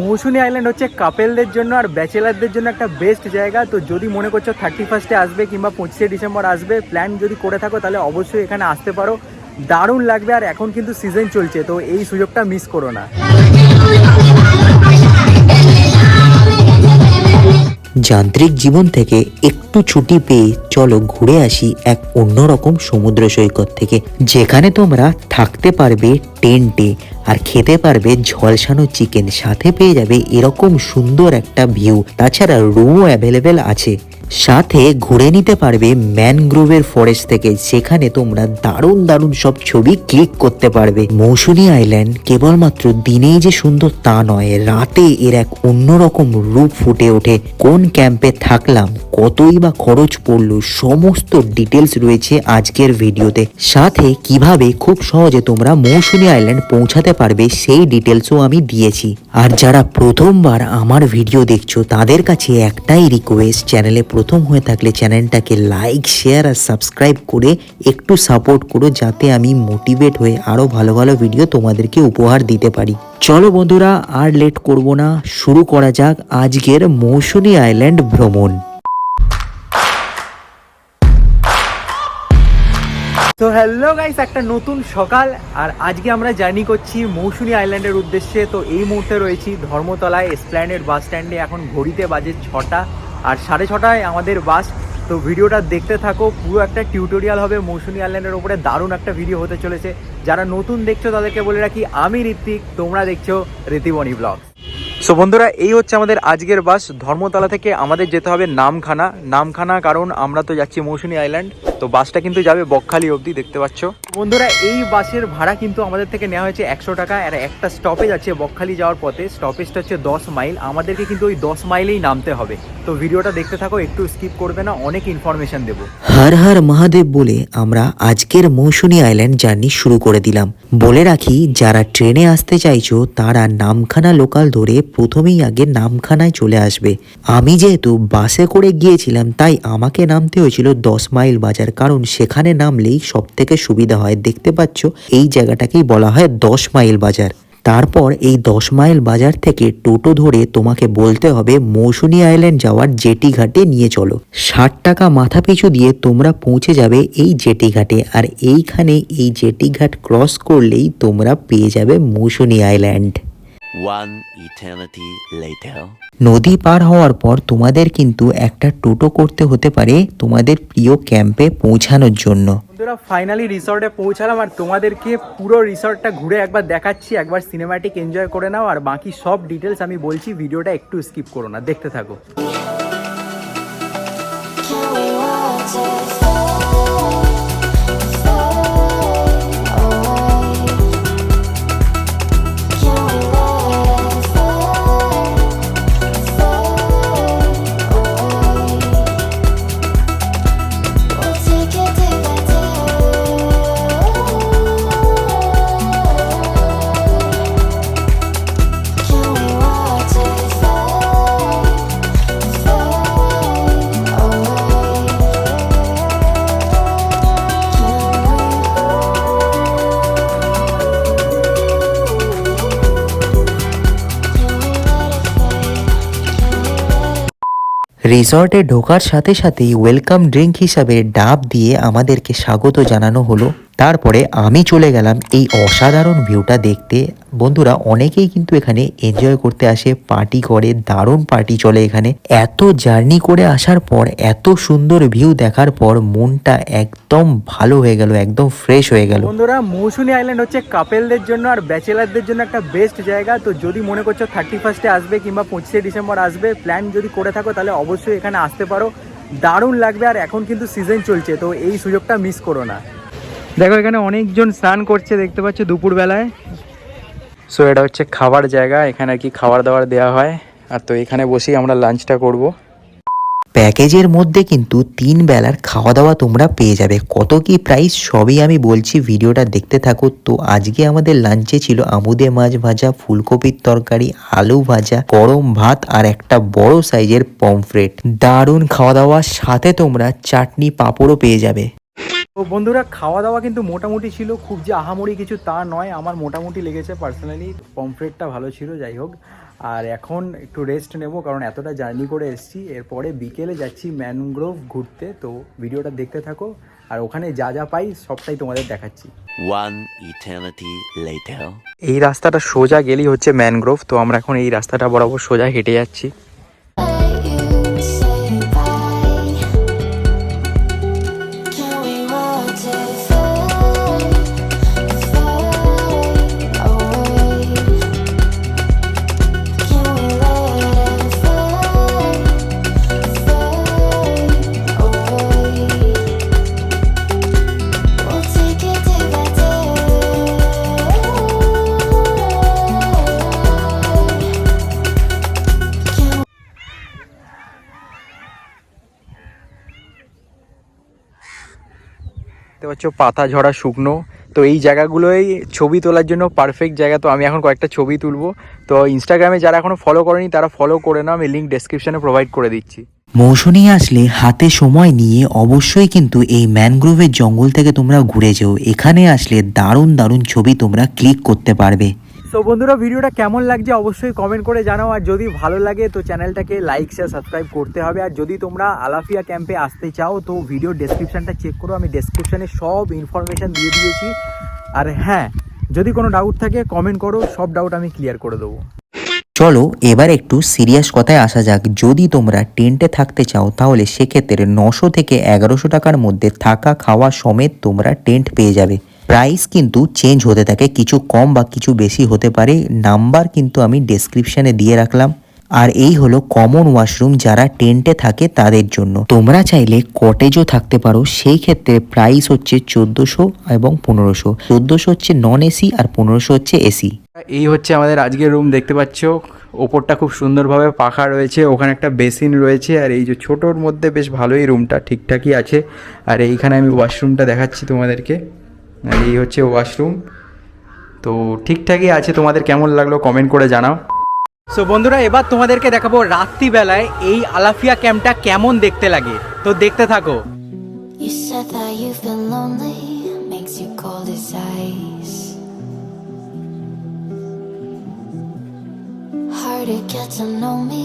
Mousuni island হচ্ছে কাপেলদের জন্য আর ব্যাচেলারদের জন্য একটা বেস্ট জায়গা। তো যদি মনে করছ থার্টি ফার্স্টে আসবে কিংবা পঁচিশে ডিসেম্বর আসবে প্ল্যান যদি করে থাকো তাহলে অবশ্যই এখানে আসতে পারো। দারুণ লাগবে আর এখন কিন্তু সিজন চলছে, তো এই সুযোগটা মিস করো না। যান্ত্রিক জীবন থেকে একটু ছুটি পেয়ে চলো ঘুরে আসি এক অন্যরকম সমুদ্র সৈকত থেকে, যেখানে তোমরা থাকতে পারবে টেন্টে আর খেতে পারবে ঝলসানো চিকেন, সাথে পেয়ে যাবে এরকম সুন্দর একটা ভিউ। তাছাড়া রুমও অ্যাভেলেবেল আছে। সাথে ঘুরে নিতে পারবে ম্যানগ্রোভের ফরেস্ট থেকে সেখানে তোমরা দারুণ দারুণ সব ছবি ক্লিক করতে পারবে। মৌসুমী আইল্যান্ড কেবলমাত্র দিনেই যে সুন্দর তা নয়, রাতে এর এক অন্যরকম রূপ ফুটে ওঠে। কোন ক্যাম্পে থাকলাম, কতই বা খরচ পড়ল, সমস্ত ডিটেলস রয়েছে আজকের ভিডিওতে সাথে কীভাবে খুব সহজে তোমরা মৌসুমী আইল্যান্ড পৌঁছাতে পারবে, সেই ডিটেলসও আমি দিয়েছি। আর যারা প্রথমবার আমার ভিডিও দেখছ, তাদের কাছে একটাই রিকোয়েস্ট চ্যানেলে প্রথম হয়ে থাকলে চ্যানেলটাকে লাইক শেয়ার আর সাবস্ক্রাইব করে একটু সাপোর্ট করো, যাতে আমি মোটিভেট হয়ে আরও ভালো ভালো ভিডিও তোমাদেরকে উপহার দিতে পারি। চলো বন্ধুরা, আর লেট করব না। শুরু করা যাক আজকের মৌসুমী আইল্যান্ড ভ্রমণ। তো হ্যালো গাইস একটা নতুন সকাল, আর আজকে আমরা জার্নি করছি মৌসুমী আইল্যান্ডের উদ্দেশ্যে। তো এই মুহূর্তে রয়েছি ধর্মতলায় এসপ্ল্যানেড বাস স্ট্যান্ডে এখন ঘড়িতে বাজে ছটা। আর সাড়ে ছটায় আমাদের বাস। তো ভিডিওটা দেখতে থাকো, পুরো একটা টিউটোরিয়াল হবে মৌসুমি আইল্যান্ডের ওপরে। দারুণ একটা ভিডিও হতে চলেছে। যারা নতুন দেখছ, তাদেরকে বলে রাখি, আমি ঋত্বিক, তোমরা দেখছ ঋতিবণী ব্লগ সো বন্ধুরা, এই হচ্ছে আমাদের আজকের বাস। ধর্মতলা থেকে আমাদের যেতে হবে নামখানা। নামখানা কারণ আমরা তো যাচ্ছি মৌসুমী আইল্যান্ড তো বাসটা কিন্তু যাবে বকখালি অবধি দেখতে পাচ্ছ। বন্ধুরা এই বাসের ভাড়া কিন্তু আমাদের থেকে নেওয়া হয়েছে একশো টাকা আর একটা স্টপেজ আছে বকখালি যাওয়ার পথে। স্টপেজটা হচ্ছে দশ মাইল আমাদেরকে কিন্তু ওই দশ মাইলেই নামতে হবে। তো ভিডিওটা দেখতে থাকো একটু স্কিপ করবে না অনেক ইনফরমেশন দেবো। হর হর মহাদেব বলে আমরা আজকের মৌসুমী আইল্যান্ড জার্নি শুরু করে দিলাম। বলে রাখি যারা ট্রেনে আসতে চাইছো তারা নামখানা লোকাল ধরে প্রথমেই আগে নামখানায় চলে আসবে। আমি যেহেতু বাসে করে গিয়েছিলাম তাই আমাকে নামতে হয়েছিল দশ মাইল বাজার কারণ সেখানে নামলেই সব থেকে সুবিধা হয়। দেখতে পাচ্ছ, এই জায়গাটাকেই বলা হয় দশ মাইল বাজার। তারপর এই দশ মাইল বাজার থেকে টোটো ধরে তোমাকে বলতে হবে, মৌসুনি আইল্যান্ড যাওয়ার জেটি ঘাটে নিয়ে চলো। ষাট টাকা মাথা পিছু দিয়ে তোমরা পৌঁছে যাবে এই জেটি ঘাটে। আর এইখানে এই জেটি ঘাট ক্রস করলেই তোমরা পেয়ে যাবে Mousuni island. One eternity later. নদী পার হওয়ার পর তোমাদের কিন্তু একটা টোটো করতে হতে পারে তোমাদের প্রিয় ক্যাম্পে পৌঁছানোর জন্য। বন্ধুরা ফাইনালি রিসর্টে পৌঁছালাম আর তোমাদেরকে পুরো রিসর্টটা ঘুরে একবার দেখাচ্ছি। একবার সিনেমাটিক এনজয় করে নাও আর বাকি সব ডিটেলস আমি বলছি ভিডিওটা একটু স্কিপ করো না দেখতে থাকো। রিসর্টে ঢোকার সাথে সাথেই ওয়েলকাম ড্রিঙ্ক হিসাবে ডাব দিয়ে আমাদেরকে স্বাগত জানানো হলো। তারপরে আমি চলে গেলাম এই অসাধারণ ভিউটা দেখতে। বন্ধুরা, অনেকেই কিন্তু এখানে এনজয় করতে আসে পার্টি করে, দারুণ পার্টি চলে এখানে। এত জার্নি করে আসার পর, এত সুন্দর ভিউ দেখার পর মনটা একদম ভালো হয়ে গেল, একদম ফ্রেশ হয়ে গেল। বন্ধুরা, মৌসুমী আইল্যান্ড হচ্ছে কাপেলদের জন্য আর ব্যাচেলারদের জন্য একটা বেস্ট জায়গা। তো যদি মনে করছ থার্টি ফার্স্টে আসবে কিংবা পঁচিশে ডিসেম্বর আসবে প্ল্যান যদি করে থাকো তাহলে অবশ্যই এখানে আসতে পারো। দারুণ লাগবে আর এখন কিন্তু সিজন চলছে, তো এই সুযোগটা মিস করো না। দেখো এখানে অনেকজন স্নান করছে দেখতে পাচ্ছ দুপুরবেলায়। সো এটা হচ্ছে খাবার জায়গা এখানে আর কি খাবার দাবার দেওয়া হয়। আর তো এখানে বসেই আমরা লাঞ্চটা করব। প্যাকেজের মধ্যে কিন্তু তিন বেলার খাওয়া দাওয়া তোমরা পেয়ে যাবে। কত কি প্রাইস সবই আমি বলছি ভিডিওটা দেখতে থাকো। তো আজকে আমাদের লাঞ্চে ছিল আমুদে মাছ ভাজা ফুলকপির তরকারি আলু ভাজা গরম ভাত আর একটা বড় সাইজের পমফ্রেট দারুণ খাওয়া দাওয়ার সাথে তোমরা চাটনি পাঁপড়ও পেয়ে যাবে। তো বন্ধুরা খাওয়া দাওয়া কিন্তু মোটামুটি ছিল খুব যে আহামরি কিছু তা নয় আমার মোটামুটি লেগেছে পার্সোনালি পমফ্রেটটা ভালো ছিল যাই হোক। আর এখন একটু রেস্ট নেব কারণ এতটা জার্নি করে এসেছি। এরপরে বিকেলে যাচ্ছি ম্যানগ্রোভ ঘুরতে তো ভিডিওটা দেখতে থাকো। আর ওখানে যা যা পাই সবটাই তোমাদের দেখাচ্ছি। One eternity later. এই রাস্তাটা সোজা গেলেই হচ্ছে ম্যানগ্রোভ তো আমরা এখন এই রাস্তাটা বরাবর সোজা হেঁটে যাচ্ছি। দেখতে পাচ্ছ, পাতা ঝরা শুকনো। তো এই জায়গাগুলোই ছবি তোলার জন্য পারফেক্ট জায়গা। তো আমি এখন কয়েকটা ছবি তুলবো। তো ইনস্টাগ্রামে যারা এখনও ফলো করেনি, তারা ফলো করে নাও। আমি লিঙ্ক ডেসক্রিপশানে প্রোভাইড করে দিচ্ছি। মৌসুমী আসলে হাতে সময় নিয়ে অবশ্যই কিন্তু এই ম্যানগ্রোভের জঙ্গল থেকে তোমরা ঘুরে যেও। এখানে আসলে দারুণ দারুণ ছবি তোমরা ক্লিক করতে পারবে। তো বন্ধুরা, ভিডিওটা কেমন লাগছে অবশ্যই কমেন্ট করে জানাও। আর যদি ভালো লাগে, তো চ্যানেলটাকে লাইক শেয়ার সাবস্ক্রাইব করতে হবে। আর যদি তোমরা আলাফিয়া ক্যাম্পে আসতে চাও, তো ভিডিও ডেসক্রিপশনটা চেক করো। আমি ডেসক্রিপশানে সব ইনফরমেশন দিয়ে দিয়েছি। আর হ্যাঁ যদি কোনো ডাউট থাকে কমেন্ট করো। সব ডাউট আমি ক্লিয়ার করে দেবো। চলো, এবার একটু সিরিয়াস কথায় আসা যাক। যদি তোমরা টেন্টে থাকতে চাও, তাহলে সেক্ষেত্রে নশো থেকে এগারোশো টাকার মধ্যে থাকা খাওয়া সমেত তোমরা টেন্ট পেয়ে যাবে। প্রাইস কিন্তু চেঞ্জ হতে থাকে, কিছু কম বা কিছু বেশি হতে পারে নাম্বার কিন্তু আমি ডেসক্রিপশনে দিয়ে রাখলাম। আর এই হলো কমন ওয়াশরুম যারা টেন্টে থাকে তাদের জন্য। তোমরা চাইলে কটেজও থাকতে পারো, সেই ক্ষেত্রে প্রাইস হচ্ছে চোদ্দোশো এবং পনেরোশো। চোদ্দোশো হচ্ছে নন এসি আর পনেরোশো হচ্ছে এসি এই হচ্ছে আমাদের আজকের রুম দেখতে পাচ্ছ? ওপরটা খুব সুন্দরভাবে পাখা রয়েছে, ওখানে একটা বেসিন রয়েছে, আর এই যে ছোটোর মধ্যে বেশ ভালোই রুমটা ঠিকঠাকই আছে। আর এইখানে আমি ওয়াশরুমটা দেখাচ্ছি তোমাদেরকে। আর এই হচ্ছে ওয়াশরুম তো ঠিকঠাকই আছে তোমাদের কেমন লাগল কমেন্ট করে জানাও। সো বন্ধুরা এবার তোমাদেরকে দেখাবো রাত্রিবেলায় এই আলাফিয়া ক্যাম্পটা কেমন দেখতে লাগে। তো দেখতে থাকো। You said that you've been lonely, makes you cold as ice. Hard to get to know me,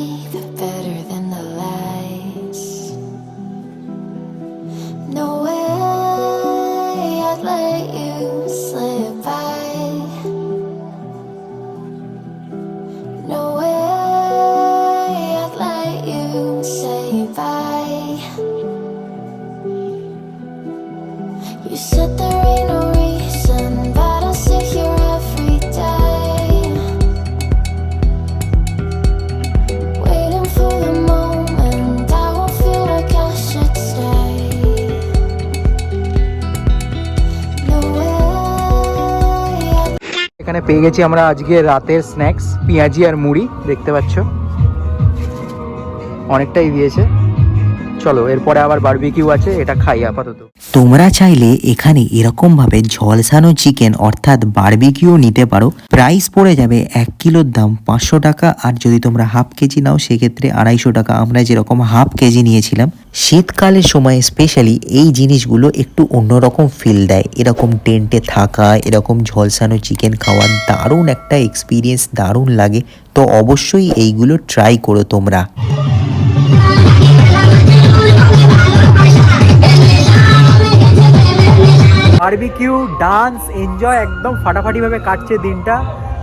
পেয়ে গেছি আমরা আজকে রাতের স্ন্যাক্স পেঁয়াজি আর মুড়ি, দেখতে পাচ্ছ। অনেকটাই দিয়েছে। চলো, এরপরে আবার বারবিকিউ আছে, এটা খাই আপাতত। তোমরা চাইলে এখানে এরকম ভাবে ঝলসানো চিকেন অর্থাৎ বারবিকিউ নিতে পারো। প্রাইস পড়ে যাবে এক কিলোর দাম পাঁচশো টাকা আর যদি তোমরা হাফ কেজি নাও, সেক্ষেত্রে আড়াইশো টাকা। আমরা যেরকম হাফ কেজি নিয়েছিলাম, শীতকালের সময় স্পেশালি এই জিনিসগুলো একটু অন্যরকম ফিল দেয়। এরকম টেন্টে থাকা, এরকম ঝলসানো চিকেন খাওয়ার দারুণ একটা এক্সপিরিয়েন্স দারুণ লাগে। তো অবশ্যই এইগুলো ট্রাই করো তোমরা। বারবিকিউ, ডান্স, এনজয় একদম ফাটাফাটিভাবে কাটছে দিনটা।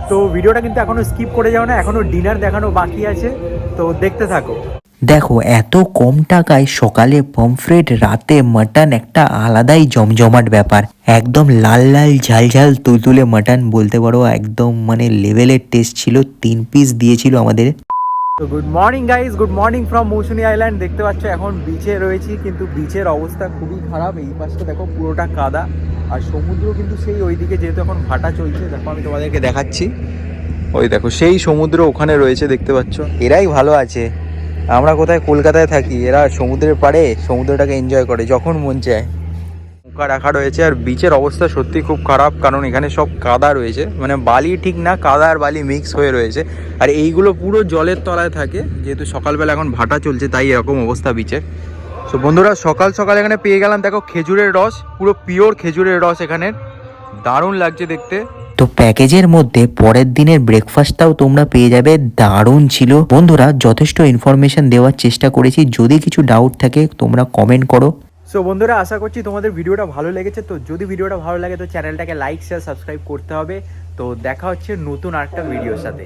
তো ভিডিওটা কিন্তু এখনও স্কিপ করে যাও না, এখনও ডিনার দেখানো বাকি আছে। তো দেখতে থাকো। দেখো, এত কম টাকায় সকালে পমফ্রেট রাতে মাটন একটা আলাদাই জমজমাট ব্যাপার। একদম লাল লাল, ঝাল ঝাল, তুলতুলে মাটন বলতে পারো, একদম মানে লেভেলের টেস্ট ছিল, তিন পিস দিয়েছিল আমাদের। তো good morning guys good morning from Mousuni island দেখতে পাচ্ছ, এখন বিচে রয়েছি, কিন্তু বিচের অবস্থা খুবই খারাপ। এই পাশটা দেখো, পুরোটা কাদা। আর সমুদ্র কিন্তু সেই ওইদিকে, যেহেতু এখন ভাটা চলছে, দেখো আমি তোমাদেরকে দেখাচ্ছি। ওই দেখো, সেই সমুদ্র ওখানে রয়েছে, দেখতে পাচ্ছ। এরাই ভালো আছে। আমরা কোথায়? কলকাতায় থাকি। এরা সমুদ্রের পাড়ে সমুদ্রটাকে এনজয় করে, যখন মন চায়। নৌকা রাখা রয়েছে আর বিচের অবস্থা সত্যি খুব খারাপ, কারণ এখানে সব কাদা রয়েছে। মানে বালি ঠিক না, কাদা আর বালি মিক্স হয়ে রয়েছে। আর এইগুলো পুরো জলের তলায় থাকে, যেহেতু সকালবেলা এখন ভাটা চলছে, তাই এরকম অবস্থা বিচের তো বন্ধুরা, সকাল সকাল এখানে পেয়ে গেলাম, দেখো খেজুরের রস, পুরো পিওর খেজুরের রস এখানের। দারুণ লাগছে দেখতে। তো প্যাকেজের মধ্যে পরের দিনের ব্রেকফাস্টটাও তোমরা পেয়ে যাবে, দারুণ ছিল। বন্ধুরা, যথেষ্ট ইনফরমেশন দেওয়ার চেষ্টা করেছি, যদি কিছু ডাউট থাকে, তোমরা কমেন্ট করো। সো বন্ধুরা, আশা করছি তোমাদের ভিডিওটা ভালো লেগেছে। তো যদি ভিডিওটা ভালো লাগে, তো চ্যানেলটাকে লাইক শেয়ার সাবস্ক্রাইব করতে হবে। তো দেখা হচ্ছে নতুন আরেকটা ভিডিওর সাথে।